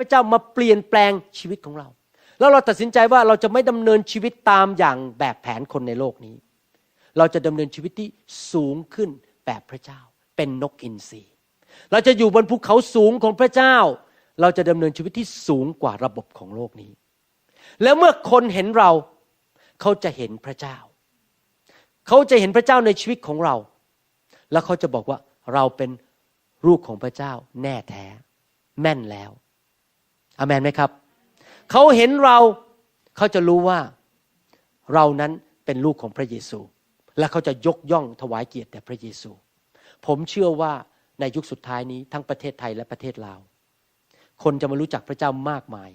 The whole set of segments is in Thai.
พระเจ้ามาเปลี่ยนแปลงชีวิตของเรา แล้วเราตัดสินใจว่าเราจะไม่ดำเนินชีวิตตามอย่างแบบแผนคนในโลกนี้ เราจะดำเนินชีวิตที่สูงขึ้นแบบพระเจ้า เป็นนกอินทรีเราจะอยู่บนภูเขาสูงของพระเจ้า เราจะดำเนินชีวิตที่สูงกว่าระบบของโลกนี้ แล้วเมื่อคนเห็นเราเขาจะเห็นพระเจ้า เขาจะเห็นพระเจ้าในชีวิตของเรา แล้วเขาจะบอกว่าเราเป็นลูกของพระเจ้าแน่แท้ แม่นแล้ว อามนไหมครับเขาเห็นเราเขาจะรู้ว่าเรานั้นเป็นลูกของพระเยซู และเขาจะยกย่องถวายเกียรติแด่พระเยซู ผมเชื่อว่าในยุคสุดท้ายนี้ทั้งประเทศไทยและประเทศลาว คนจะมารู้จักพระเจ้ามากมาย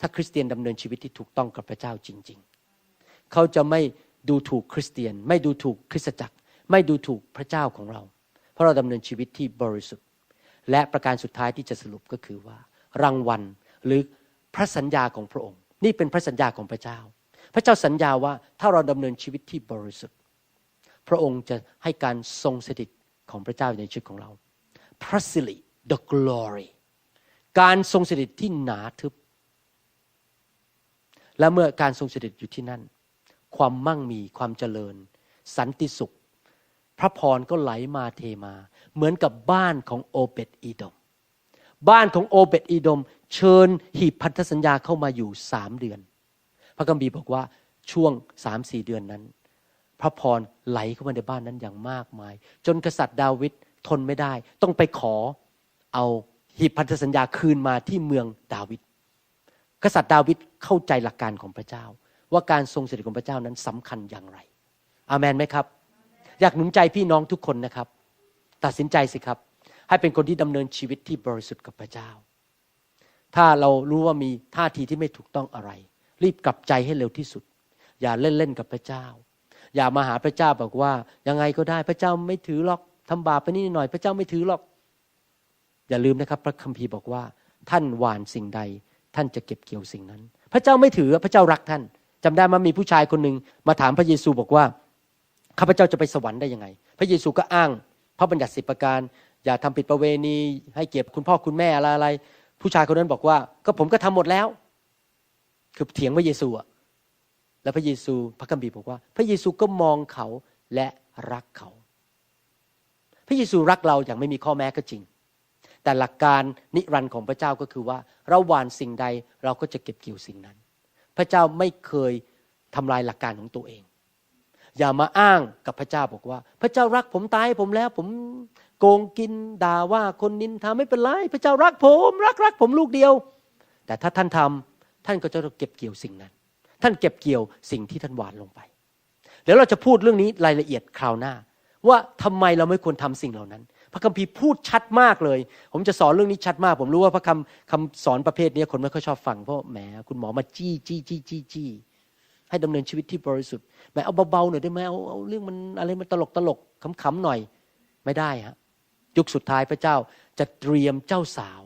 ถ้าคริสเตียนดำเนินชีวิตที่ถูกต้องกับพระเจ้าจริง ๆ เขาจะไม่ดูถูกคริสเตียน ไม่ดูถูกคริสตจักร ไม่ดูถูกพระเจ้าของเรา เพราะเราดำเนินชีวิตที่บริสุทธิ์ และประการสุดท้ายที่จะสรุปก็คือว่ารางวัล หรือพระสัญญาของพระองค์ นี่เป็นพระสัญญาของพระเจ้า พระเจ้าสัญญาว่าถ้าเราดำเนินชีวิตที่บริสุทธิ์ พระองค์จะให้การทรงสถิตของพระเจ้าในชีวิตของเรา พระสิริ the glory การทรงสถิตที่หนาทึบ และเมื่อการทรงสถิตอยู่ที่นั่น ความมั่งมีความเจริญ สันติสุข พระพรก็ไหลมาเทมา เหมือนกับบ้านของโอเบตอีดม บ้านของโอเบตอีดม เชิญหีบพันธสัญญาเข้ามาอยู่สามเดือน พระกัมบีบอกว่าช่วงสามสี่เดือนนั้น พระพรไหลเข้ามาในบ้านนั้นอย่างมากมาย จนกษัตริย์ดาวิดทนไม่ได้ ต้องไปขอเอาหีบพันธสัญญาคืนมาที่เมืองดาวิดกษัตริย์ดาวิดเข้าใจหลักการของพระเจ้า ว่าการทรงสถิตของพระเจ้านั้นสำคัญอย่างไร อามันไหมครับ อยากหนุนใจพี่น้องทุกคนนะครับ ตัดสินใจสิครับ ให้เป็นคนที่ดำเนินชีวิตที่บริสุทธิ์กับพระเจ้า ถ้าเรารู้ว่ามีท่าทีที่ไม่ถูกต้องอะไร รีบกลับใจให้เร็วที่สุด อย่าเล่นเล่นกับพระเจ้า อย่ามาหาพระเจ้าบอกว่า ยังไงก็ได้พระเจ้าไม่ถือหรอกทำบาปไปนิดหน่อย พระเจ้าไม่ถือหรอก อย่าลืมนะครับ พระคัมภีร์บอกว่า ท่านหวานสิ่งใด ท่านจะเก็บเกี่ยวสิ่งนั้น พระเจ้าไม่ถือพระเจ้ารักท่านจำได้มามีผู้ชายคนหนึ่งมาถามพระเยซูบอกว่าข้าพเจ้าจะไปสวรรค์ได้ยังไง พระเยซูก็อ้างพระบัญญัติสิบประการ อย่าทำผิดประเวณี ให้เกียรติคุณพ่อคุณแม่อะไรอะไร ผู้ชายคนนั้นบอกว่า ก็ผมก็ทำหมดแล้ว คือเถียงพระเยซูอะแล้วพระเยซูพระคัมภีร์บอกว่า พระเยซูก็มองเขาและรักเขา พระเยซูรักเราอย่างไม่มีข้อแม้ก็จริง แต่หลักการนิรันดร์ของพระเจ้าก็คือว่า เราหว่านสิ่งใดเราก็จะเก็บเกี่ยวสิ่งนั้น พระเจ้าไม่เคยทำลายหลักการของตัวเอง อย่ามาอ้างกับพระเจ้าบอกว่า พระเจ้ารักผมตายผมแล้วผม โกงกินด่าว่าคนนินทาไม่เป็นไรพระเจ้ารักผม รักรักผมลูกเดียว แต่ถ้าท่านทำท่านก็จะเก็บเกี่ยวสิ่งนั้น ท่านเก็บเกี่ยวสิ่งที่ท่านหวานลงไป เดี๋ยวเราจะพูดเรื่องนี้รายละเอียดคราวหน้า ว่าทำไมเราไม่ควรทำสิ่งเหล่านั้น พระคัมภีร์พูดชัดมากเลย ผมจะสอนเรื่องนี้ชัดมาก ผมรู้ว่าพระคำคำสอนประเภทนี้คนไม่ค่อยชอบฟังเพราะแหมคุณหมอมาจี้จี้จี้จี้จี้ให้ดำเนินชีวิตที่บริสุทธิ์แหมเอาเบาๆหน่อยได้ไหมเอาเอาเรื่องมันอะไรมันตลกตลกขำๆหน่อยไม่ได้ฮะ ยุคสุดท้ายพระเจ้าจะเตรียมเจ้าสาว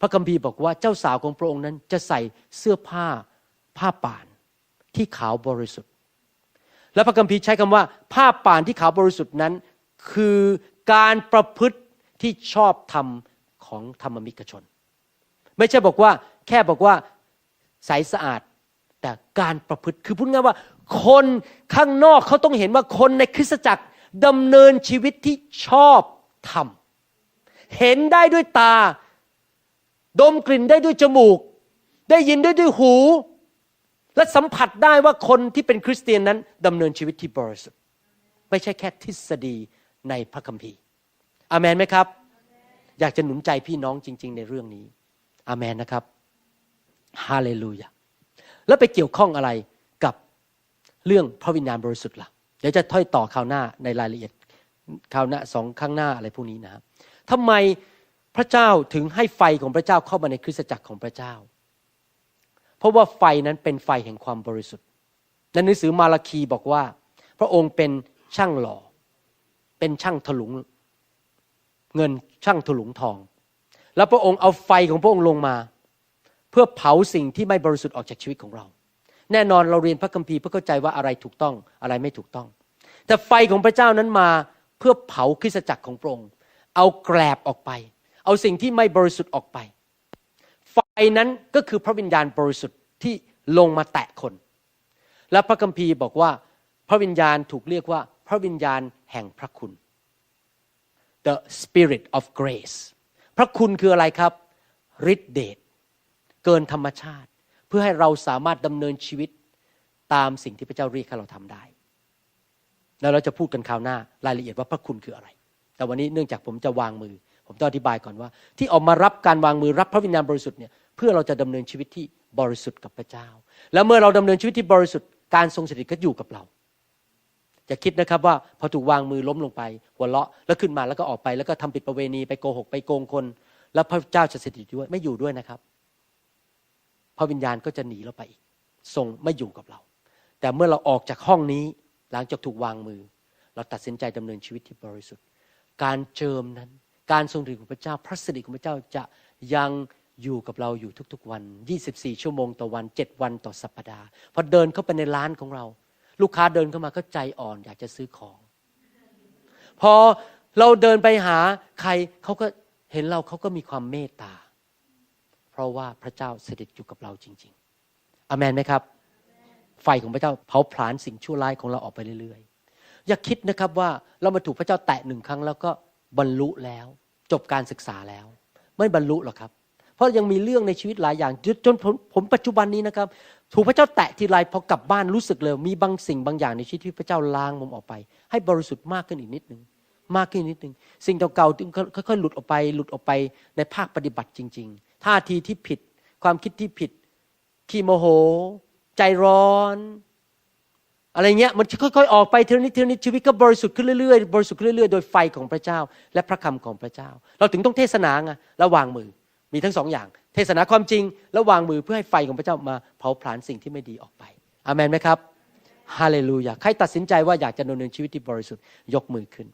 พระคัมภีร์บอกว่าเจ้าสาวของพระองค์นั้นจะใส่เสื้อผ้าผ้าป่านที่ขาวบริสุทธิ์ และพระคัมภีร์ใช้คำว่า ผ้าป่านที่ขาวบริสุทธิ์นั้น คือการประพฤติที่ชอบธรรมของธรรมมิกชน ไม่ใช่บอกว่าแค่บอกว่าใสสะอาดแต่การประพฤติคือพูดง่ายว่า คนข้างนอกเขาต้องเห็นว่าคนในคริสตจักรดำเนินชีวิตที่ชอบ ธรรม เห็นได้ด้วยตา ดมกลิ่นได้ด้วยจมูก ได้ยินได้ด้วยหู และสัมผัสได้ว่าคนที่เป็นคริสเตียนนั้นดำเนินชีวิตที่บริสุทธิ์ไม่ใช่แค่ทฤษฎีในพระคัมภีร์อเมนไหมครับ อยากจะหนุนใจพี่น้องจริง ๆ ในเรื่องนี้อเมนนะครับฮาเลลูยาแล้วไปเกี่ยวข้องอะไรกับเรื่องพระวิญญาณบริสุทธิ์ล่ะ เดี๋ยวจะถ้อยต่อคราวหน้าในรายละเอียด คราวหน้าสองข้างหน้าอะไรพวกนี้นะครับทำไมพระเจ้าถึงให้ไฟของพระเจ้าเข้ามาในคริสตจักรของพระเจ้า เพราะว่าไฟนั้นเป็นไฟแห่งความบริสุทธิ์ในหนังสือมาราคีบอกว่า พระองค์เป็นช่างหล่อ เป็นช่างถลุง เงินช่างถลุงทอง แล้วพระองค์เอาไฟของพระองค์ลงมา เพื่อเผาสิ่งที่ไม่บริสุทธิ์ออกจากชีวิตของเรา แน่นอนเราเรียนพระคัมภีร์เพื่อเข้าใจว่าอะไรถูกต้องอะไรไม่ถูกต้อง แต่ไฟของพระเจ้านั้นมา เพื่อเผาคริสตจักรของพระองค์เอาแกลบออกไป เอาสิ่งที่ไม่บริสุทธิ์ออกไป ไฟนั้นก็คือพระวิญญาณบริสุทธิ์ที่ลงมาแตะคน และพระคัมภีร์บอกว่าพระวิญญาณถูกเรียกว่าพระวิญญาณแห่งพระคุณ the spirit of grace พระคุณคืออะไรครับฤทธิเดชเกินธรรมชาติ เพื่อให้เราสามารถดำเนินชีวิตตามสิ่งที่พระเจ้าเรียกให้เราทำได้ แล้วเราจะพูดกันคราวหน้ารายละเอียดว่าพระคุณคืออะไร แต่วันนี้เนื่องจากผมจะวางมือ ผมต้องอธิบายก่อนว่า ที่ออกมารับการวางมือรับพระวิญญาณบริสุทธิ์เนี่ยเพื่อเราจะดำเนินชีวิตที่บริสุทธิ์กับพระเจ้า แล้วเมื่อเราดำเนินชีวิตที่บริสุทธิ์การทรงสถิตก็อยู่กับเราอย่าคิดนะครับว่าพอถูกวางมือล้มลงไป หัวเราะแล้วขึ้นมาแล้วก็ออกไปแล้วก็ทำผิดประเวณีไปโกหกไปโกงคน แล้วพระเจ้าจะสถิตด้วยไม่อยู่ด้วยนะครับ พระวิญญาณก็จะหนีเราไปอีกทรงไม่อยู่กับเรา แต่เมื่อเราออกจากห้องนี้ หลังจากถูกวางมือ เราตัดสินใจดำเนินชีวิตที่บริสุทธิ์ การเจิมนั้น การทรงฤทธิ์ของพระเจ้า พระสิริของพระเจ้าจะยังอยู่กับเราอยู่ทุกๆวัน 24 ชั่วโมงต่อวัน 7 วันต่อสัปดาห์ พอเดินเข้าไปในร้านของเรา ลูกค้าเดินเข้ามาก็ใจอ่อนอยากจะซื้อของ พอเราเดินไปหาใครเขาก็เห็นเราเขาก็มีความเมตตา เพราะว่าพระเจ้าเสด็จอยู่กับเราจริง ๆอเมนไหมครับ ไฟของพระเจ้าเผาผลาญสิ่งชั่วร้ายของเราออกไปเรื่อยๆ อย่าคิดนะครับว่าเรามาถูกพระเจ้าแตะหนึ่งครั้งแล้วก็บรรลุแล้ว จบการศึกษาแล้ว ไม่บรรลุหรอกครับ เพราะยังมีเรื่องในชีวิตหลายอย่างจนผมผมปัจจุบันนี้นะครับ ถูกพระเจ้าแตะทีไรพอกลับบ้านรู้สึกเลย มีบางสิ่งบางอย่างในชีวิตที่พระเจ้าล้างผมออกไป ให้บริสุทธิ์มากขึ้นอีกนิดนึงมากขึ้นนิดนึงสิ่งเก่าๆค่อยๆหลุดออกไป หลุดออกไปในภาคปฏิบัติจริง ๆ ท่าทีที่ผิด ความคิดที่ผิดขี้โมโห ใจร้อน อะไรเงี้ยมันค่อยๆออกไปเทนิดเทนิดชีวิตก็บริสุทธิ์ขึ้นเรื่อยๆบริสุทธิ์ขึ้นเรื่อยๆโดยไฟของพระเจ้า และพระคำของพระเจ้า เราถึงต้องเทศนาไงแล้ววางมือมีทั้งสองอย่าง เทศนาความจริงแล้ววางมือเพื่อให้ไฟของพระเจ้ามาเผาผลาญสิ่งที่ไม่ดีออกไปอามันไหมครับฮาเลลูยาใครตัดสินใจว่าอยากจะดำเนินชีวิตที่บริสุทธิ์ยกมือขึ้น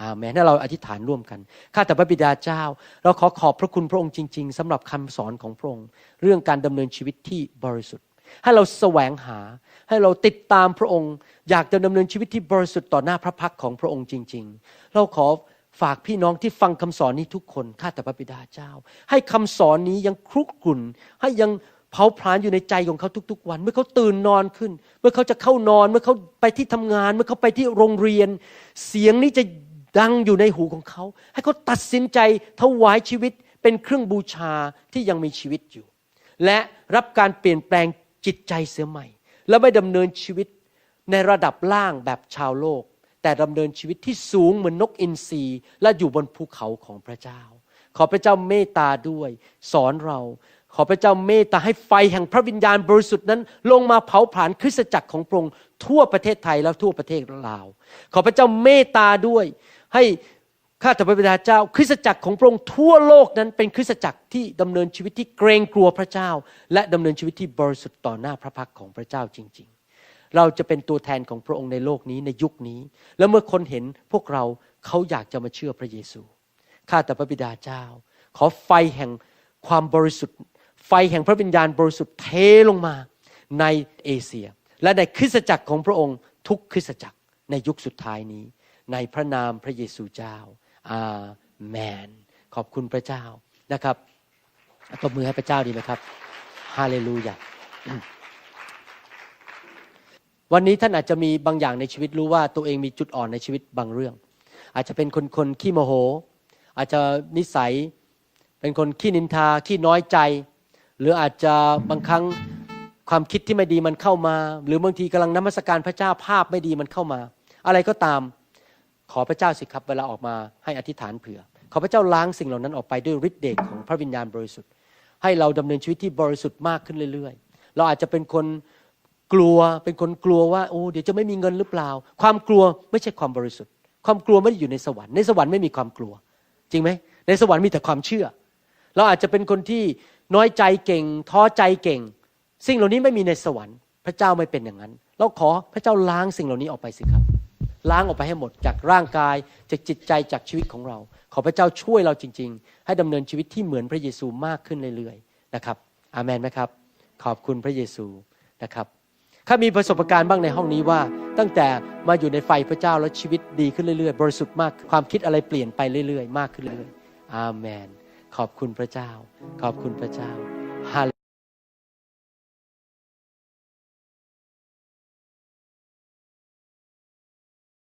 อาเมนให้เราอธิษฐานร่วมกัน ข้าแต่พระบิดาเจ้า เราขอขอบพระคุณพระองค์จริง ๆสำหรับคำสอนของพระองค์ เรื่องการดำเนินชีวิตที่บริสุทธิ์ ให้เราแสวงหา ให้เราติดตามพระองค์ อยากจะดำเนินชีวิตที่บริสุทธิ์ต่อหน้าพระพักของพระองค์จริง ๆ เราขอฝากพี่น้องที่ฟังคำสอนนี้ทุกคนข้าแต่พระบิดาเจ้า ให้คำสอนนี้ยังครุกรุ่น ให้ยังเผาผลาญอยู่ในใจของเขาทุกๆ วัน เมื่อเขาตื่นนอนขึ้น เมื่อเขาจะเข้านอน เมื่อเขาไปที่ทำงาน เมื่อเขาไปที่โรงเรียน เสียงนี้จะดังอยู่ในหูของเขา ให้เขาตัดสินใจถวายชีวิตเป็นเครื่องบูชาที่ยังมีชีวิตอยู่ และรับการเปลี่ยนแปลง จิตใจเสียใหม่ แล้วไม่ดำเนินชีวิตในระดับล่างแบบชาวโลก แต่ดำเนินชีวิตที่สูงเหมือนนกอินทรีและอยู่บนภูเขาของพระเจ้า ขอพระเจ้าเมตตาด้วย สอนเรา ขอพระเจ้าเมตตาให้ไฟแห่งพระวิญญาณบริสุทธิ์นั้น ลงมาเผาผลาญคริสตจักรของพระองค์ทั่วประเทศไทยและทั่วประเทศลาว ขอพระเจ้าเมตตาด้วย ให้ ข้าแต่พระบิดาเจ้า คริสตจักรของพระองค์ทั่วโลกนั้นเป็นคริสตจักรที่ดำเนินชีวิตที่เกรงกลัวพระเจ้า และดำเนินชีวิตที่บริสุทธิ์ต่อหน้าพระพักของพระเจ้าจริง ๆ เราจะเป็นตัวแทนของพระองค์ในโลกนี้ในยุคนี้ แล้วเมื่อคนเห็นพวกเราเขาอยากจะมาเชื่อพระเยซูข้าแต่พระบิดาเจ้า ขอไฟแห่งความบริสุทธิ์ ไฟแห่งพระวิญญาณบริสุทธิ์เทลงมาในเอเชีย และในคริสตจักรของพระองค์ทุกคริสตจักรในยุคสุดท้ายนี้ ในพระนามพระเยซูเจ้า อาเมน ขอบคุณพระเจ้านะครับตบมือให้พระเจ้าดีไหมครับฮาเลลูยาวันนี้ท่านอาจจะมีบางอย่างในชีวิตรู้ว่าตัวเองมีจุดอ่อนในชีวิตบางเรื่อง อาจจะเป็นคนคนขี้โมโห อาจจะนิสัยเป็นคนขี้นินทาขี้น้อยใจ หรืออาจจะบางครั้งความคิดที่ไม่ดีมันเข้ามา หรือบางทีกำลังนมัสการพระเจ้าภาพไม่ดีมันเข้ามา อะไรก็ตาม ขอพระเจ้าสิครับเวลาออกมาให้อธิษฐานเผื่อ ขอพระเจ้าล้างสิ่งเหล่านั้นออกไปด้วยฤทธิ์เดชของพระวิญญาณบริสุทธิ์ ให้เราดำเนินชีวิตที่บริสุทธิ์มากขึ้นเรื่อยๆ เราอาจจะเป็นคนกลัวเป็นคนกลัวว่าโอ้เดี๋ยวจะไม่มีเงินหรือเปล่า ความกลัวไม่ใช่ความบริสุทธิ์ ความกลัวไม่ได้อยู่ในสวรรค์ในสวรรค์ไม่มีความกลัว จริงไหมในสวรรค์มีแต่ความเชื่อ เราอาจจะเป็นคนที่น้อยใจเก่ง ท้อใจเก่ง สิ่งเหล่านี้ไม่มีในสวรรค์ พระเจ้าไม่เป็นอย่างนั้น เราขอพระเจ้าล้างสิ่งเหล่านี้ออกไปสิครับ ล้างออกไปให้หมดจากร่างกายจากจิตใจจากชีวิตของเรา ขอพระเจ้าช่วยเราจริง ๆ ให้ดำเนินชีวิตที่เหมือนพระเยซูมากขึ้นเรื่อยๆนะครับ อาเมนไหมครับ ขอบคุณพระเยซูนะครับถ้ามีประสบการณ์บ้างในห้องนี้ว่า ตั้งแต่มาอยู่ในไฟพระเจ้าแล้วชีวิตดีขึ้นเรื่อยๆ บริสุทธิ์มากความคิดอะไรเปลี่ยนไปเรื่อยๆ มากขึ้นเรื่อยๆอาเมน ขอบคุณพระเจ้า ขอบคุณพระเจ้า